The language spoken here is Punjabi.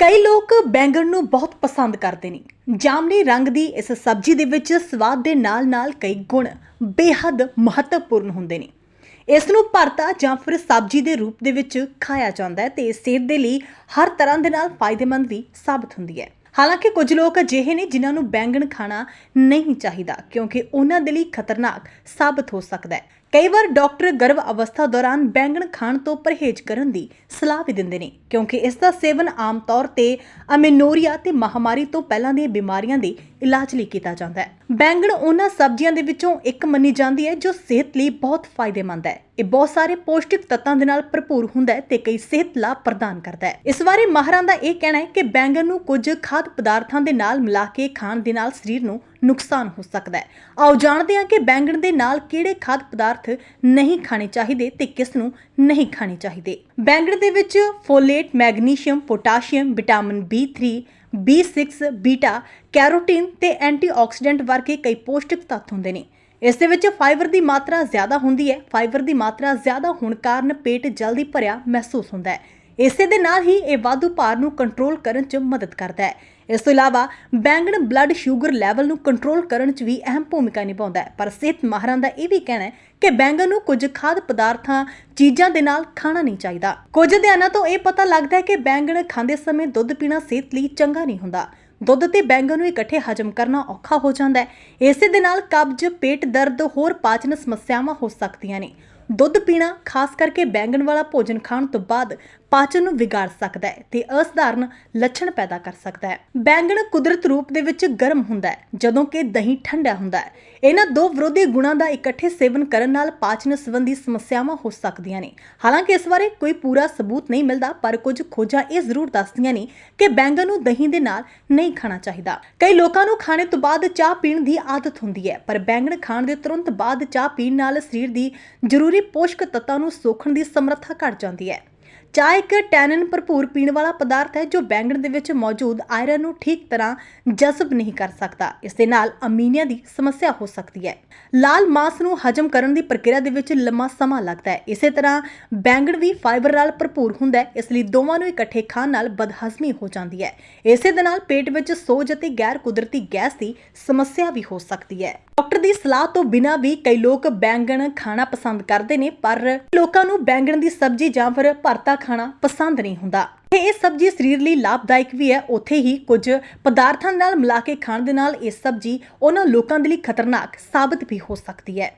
ਕਈ ਲੋਕ ਬੈਂਗਣ ਨੂੰ ਬਹੁਤ ਪਸੰਦ ਕਰਦੇ ਨੇ। ਜਾਮਨੀ ਰੰਗ ਦੀ ਇਸ ਸਬਜ਼ੀ ਦੇ ਵਿੱਚ ਸਵਾਦ ਦੇ ਨਾਲ-ਨਾਲ ਕਈ ਗੁਣ ਬੇਹੱਦ ਮਹੱਤਵਪੂਰਨ ਹੁੰਦੇ ਨੇ। ਇਸ ਨੂੰ ਭਰਤਾ ਜਾਂ ਫਿਰ ਸਬਜ਼ੀ ਦੇ ਰੂਪ ਦੇ ਵਿੱਚ ਖਾਇਆ ਜਾਂਦਾ ਹੈ ਤੇ ਇਹ ਸਿਹਤ ਦੇ ਲਈ ਹਰ ਤਰ੍ਹਾਂ ਦੇ ਨਾਲ ਫਾਇਦੇਮੰਦ ਵੀ ਸਾਬਤ ਹੁੰਦੀ ਹੈ। ਹਾਲਾਂਕਿ ਕੁਝ ਲੋਕ ਅਜਿਹੇ ਨੇ ਜਿਨ੍ਹਾਂ ਨੂੰ ਬੈਂਗਣ ਖਾਣਾ ਨਹੀਂ ਚਾਹੀਦਾ, ਕਿਉਂਕਿ ਉਹਨਾਂ ਦੇ ਲਈ ਖਤਰਨਾਕ ਸਾਬਤ ਹੋ ਸਕਦਾ ਹੈ। ਕਈ ਵਾਰ ਡਾਕਟਰ ਗਰਭ ਅਵਸਥਾ ਦੌਰਾਨ ਬੈਂਗਣ ਖਾਣ ਤੋਂ ਪਰਹੇਜ਼ ਕਰਨ ਦੀ ਸਲਾਹ ਵੀ ਦਿੰਦੇ ਨੇ, ਕਿਉਂਕਿ ਇਸ ਦਾ ਸੇਵਨ ਆਮ ਤੌਰ ਤੇ ਅਮੀਨੋਰੀਆ ਤੇ ਮਹਾਮਾਰੀ ਤੋਂ ਪਹਿਲਾਂ ਦੀਆਂ ਬਿਮਾਰੀਆਂ ਦੇ ਇਲਾਜ ਲਈ ਕੀਤਾ ਜਾਂਦਾ ਹੈ। ਬੈਂਗਣ ਉਹਨਾਂ ਸਬਜ਼ੀਆਂ ਦੇ ਵਿੱਚੋਂ ਇੱਕ ਮੰਨੀ ਜਾਂਦੀ ਹੈ, ਜੋ ਸਿਹਤ ਲਈ ਬਹੁਤ ਫਾਇਦੇਮੰਦ ਹੈ। ਇਹ ਬਹੁਤ ਸਾਰੇ ਪੌਸ਼ਟਿਕ ਤੱਤਾਂ ਦੇ ਨਾਲ ਭਰਪੂਰ ਹੁੰਦਾ ਹੈ ਤੇ ਕਈ ਸਿਹਤ ਲਾਭ ਪ੍ਰਦਾਨ ਕਰਦਾ ਹੈ। ਇਸ ਬਾਰੇ ਮਾਹਰਾਂ ਦਾ ਇਹ ਕਹਿਣਾ ਹੈ ਕਿ ਬੈਂਗਣ ਨੂੰ ਕੁਝ ਖਾਦ ਪਦਾਰਥਾਂ ਦੇ ਨਾਲ ਮਿਲਾ ਕੇ ਖਾਣ ਦੇ ਨਾਲ ਸਰੀਰ ਨੂੰ ਨੁਕਸਾਨ ਹੋ ਸਕਦਾ ਹੈ। ਆਓ ਜਾਣਦੇ ਹਾਂ ਕਿ ਬੈਂਗਣ ਦੇ ਨਾਲ ਕਿਹੜੇ ਖਾਦ ਪਦਾਰਥ ਨਹੀਂ ਖਾਣੇ ਚਾਹੀਦੇ ਤੇ ਕਿਸ ਨੂੰ ਨਹੀਂ ਖਾਣੇ ਚਾਹੀਦੇ। ਬੈਂਗਣ ਦੇ ਵਿੱਚ folate, magnesium, potassium, vitamin B3 B6 beta carotene ਤੇ ਐਂਟੀਆਕਸੀਡੈਂਟ ਵਰਗੇ ਕਈ ਪੌਸ਼ਟਿਕ ਤੱਤ ਹੁੰਦੇ ਨੇ। ਇਸ ਦੇ ਵਿੱਚ ਫਾਈਬਰ ਦੀ ਮਾਤਰਾ ਜ਼ਿਆਦਾ ਹੁੰਦੀ ਹੈ। ਫਾਈਬਰ ਦੀ ਮਾਤਰਾ ਜ਼ਿਆਦਾ ਹੋਣ ਕਾਰਨ ਪੇਟ ਜਲਦੀ ਭਰਿਆ ਮਹਿਸੂਸ ਹੁੰਦਾ ਹੈ। ਇਸੇ ਦੇ ਨਾਲ ਹੀ ਇਹ ਵਾਧੂ ਭਾਰ ਨੂੰ ਕੰਟਰੋਲ ਕਰਨ 'ਚ ਮਦਦ ਕਰਦਾ ਹੈ। ਇਸ ਤੋਂ ਇਲਾਵਾ ਬੈਂਗਣ ਬਲੱਡ ਸ਼ੂਗਰ ਲੈਵਲ ਨੂੰ ਕੰਟਰੋਲ ਕਰਨ 'ਚ ਵੀ ਅਹਿਮ ਭੂਮਿਕਾ ਨਿਭਾਉਂਦਾ ਹੈ। ਪਰ ਸਿਹਤ ਮਾਹਰਾਂ ਦਾ ਇਹ ਵੀ ਕਹਿਣਾ ਹੈ ਕਿ ਬੈਂਗਣ ਨੂੰ ਕੁਝ ਖਾਦ ਪਦਾਰਥਾਂ, ਚੀਜ਼ਾਂ ਦੇ ਨਾਲ ਖਾਣਾ ਨਹੀਂ ਚਾਹੀਦਾ। ਕੁਝ ਅਧਿਐਨਾਂ ਤੋਂ ਇਹ ਪਤਾ ਲੱਗਦਾ ਹੈ ਕਿ ਬੈਂਗਣ ਖਾਂਦੇ ਸਮੇਂ ਦੁੱਧ ਪੀਣਾ ਸਿਹਤ ਲਈ ਚੰਗਾ ਨਹੀਂ ਹੁੰਦਾ। ਦੁੱਧ ਤੇ ਬੈਂਗਣ ਨੂੰ ਇਕੱਠੇ ਹਜਮ ਕਰਨਾ ਔਖਾ ਹੋ ਜਾਂਦਾ ਹੈ। ਇਸੇ ਦੇ ਨਾਲ ਕਬਜ਼, ਪੇਟ ਦਰਦ, ਹੋਰ ਪਾਚਨ ਸਮੱਸਿਆਵਾਂ ਹੋ ਸਕਦੀਆਂ ਨੇ। ਦੁੱਧ ਪੀਣਾ, ਖਾਸ ਕਰਕੇ ਬੈਂਗਣ ਵਾਲਾ ਭੋਜਨ ਖਾਣ ਤੋਂ ਬਾਅਦ ਪਾਚਨ ਨੂੰ ਵਿਗਾੜ ਸਕਦਾ ਹੈ ਤੇ ਅਸਧਾਰਨ ਲੱਛਣ ਪੈਦਾ ਕਰ ਸਕਦਾ ਹੈ। ਬੈਂਗਣ ਕੁਦਰਤ ਰੂਪ ਦੇ ਵਿੱਚ ਗਰਮ ਹੁੰਦਾ ਹੈ, ਜਦੋਂ ਕਿ ਦਹੀਂ ਠੰਡਾ ਹੁੰਦਾ ਹੈ। ਇਹਨਾਂ ਦੋ ਵਿਰੋਧੀ ਗੁਣਾਂ ਦਾ ਇਕੱਠੇ ਸੇਵਨ ਕਰਨ ਨਾਲ ਪਾਚਨ ਸੰਬੰਧੀ ਸਮੱਸਿਆਵਾਂ ਹੋ ਸਕਦੀਆਂ ਨੇ। ਹਾਲਾਂਕਿ ਇਸ ਬਾਰੇ ਕੋਈ ਪੂਰਾ ਸਬੂਤ ਨਹੀਂ ਮਿਲਦਾ, ਪਰ ਕੁਝ ਖੋਜਾਂ ਇਹ ਜ਼ਰੂਰ ਦੱਸਦੀਆਂ ਨੇ ਕਿ ਬੈਂਗਣ ਨੂੰ ਦਹੀਂ ਦੇ ਨਾਲ ਨਹੀਂ ਖਾਣਾ ਚਾਹੀਦਾ। ਕਈ ਲੋਕਾਂ ਨੂੰ ਖਾਣੇ ਤੋਂ ਬਾਅਦ ਚਾਹ ਪੀਣ ਦੀ ਆਦਤ ਹੁੰਦੀ ਹੈ, ਪਰ ਬੈਂਗਣ ਖਾਣ ਦੇ ਤੁਰੰਤ ਬਾਅਦ ਚਾਹ ਪੀਣ ਨਾਲ ਸਰੀਰ ਦੀ ਜ਼ਰੂਰੀ ਪੋਸ਼ਕ ਤੱਤਾਂ ਨੂੰ ਸੋਖਣ ਦੀ ਸਮਰੱਥਾ ਘਟ ਜਾਂਦੀ ਹੈ। ਚਾਹ ਇੱਕ ਟੈਨਨ ਭਰਪੂਰ ਪੀਣ ਵਾਲਾ ਪਦਾਰਥ ਹੈ ਜੋ ਬੈਂਗਣ ਦੇ ਵਿੱਚ ਮੌਜੂਦ ਆਇਰਨ ਨੂੰ ਠੀਕ ਤਰ੍ਹਾਂ ਜਜ਼ਬ ਨਹੀਂ ਕਰ ਸਕਦਾ। ਇਸ ਦੇ ਨਾਲ ਅਮੀਨੀਆ ਦੀ ਸਮੱਸਿਆ ਹੋ ਸਕਦੀ ਹੈ। ਲਾਲ ਮਾਂਸ ਨੂੰ ਹਜਮ ਕਰਨ ਦੀ ਪ੍ਰਕਿਰਿਆ ਦੇ ਵਿੱਚ ਲੰਮਾ ਸਮਾਂ ਲੱਗਦਾ ਹੈ। ਇਸੇ ਤਰ੍ਹਾਂ ਬੈਂਗਣ ਵੀ ਫਾਈਬਰ ਨਾਲ ਭਰਪੂਰ ਹੁੰਦਾ ਹੈ, ਇਸ ਲਈ ਦੋਵਾਂ ਨੂੰ ਇਕੱਠੇ ਖਾਣ ਨਾਲ ਬਦਹਜ਼ਮੀ ਹੋ ਜਾਂਦੀ ਹੈ। ਇਸੇ ਦੇ ਨਾਲ ਪੇਟ ਵਿੱਚ ਸੋਜ ਅਤੇ ਗੈਰ ਕੁਦਰਤੀ ਗੈਸ ਦੀ ਸਮੱਸਿਆ ਵੀ ਹੋ ਸਕਦੀ ਹੈ। ਡਾਕਟਰ ਦੀ ਸਲਾਹ ਤੋਂ ਬਿਨਾਂ ਵੀ ਕਈ ਲੋਕ ਬੈਂਗਣ ਖਾਣਾ ਪਸੰਦ ਕਰਦੇ ਨੇ, ਪਰ ਲੋਕਾਂ ਨੂੰ ਬੈਂਗਣ ਦੀ ਸਬਜ਼ੀ ਜਾਂ ਫਿਰ ਭਰਤਾ ਖਾਣਾ ਪਸੰਦ ਨਹੀਂ ਹੁੰਦਾ। ਤੇ ਇਹ ਸਬਜ਼ੀ ਸਰੀਰ ਲਈ ਲਾਭਦਾਇਕ ਵੀ ਹੈ। ਉੱਥੇ ਹੀ ਕੁਝ ਪਦਾਰਥਾਂ ਨਾਲ ਮਿਲਾ ਕੇ ਖਾਣ ਦੇ ਨਾਲ ਇਹ ਸਬਜ਼ੀ ਉਹਨਾਂ ਲੋਕਾਂ ਦੇ ਲਈ ਖਤਰਨਾਕ ਸਾਬਤ ਵੀ ਹੋ ਸਕਦੀ ਹੈ।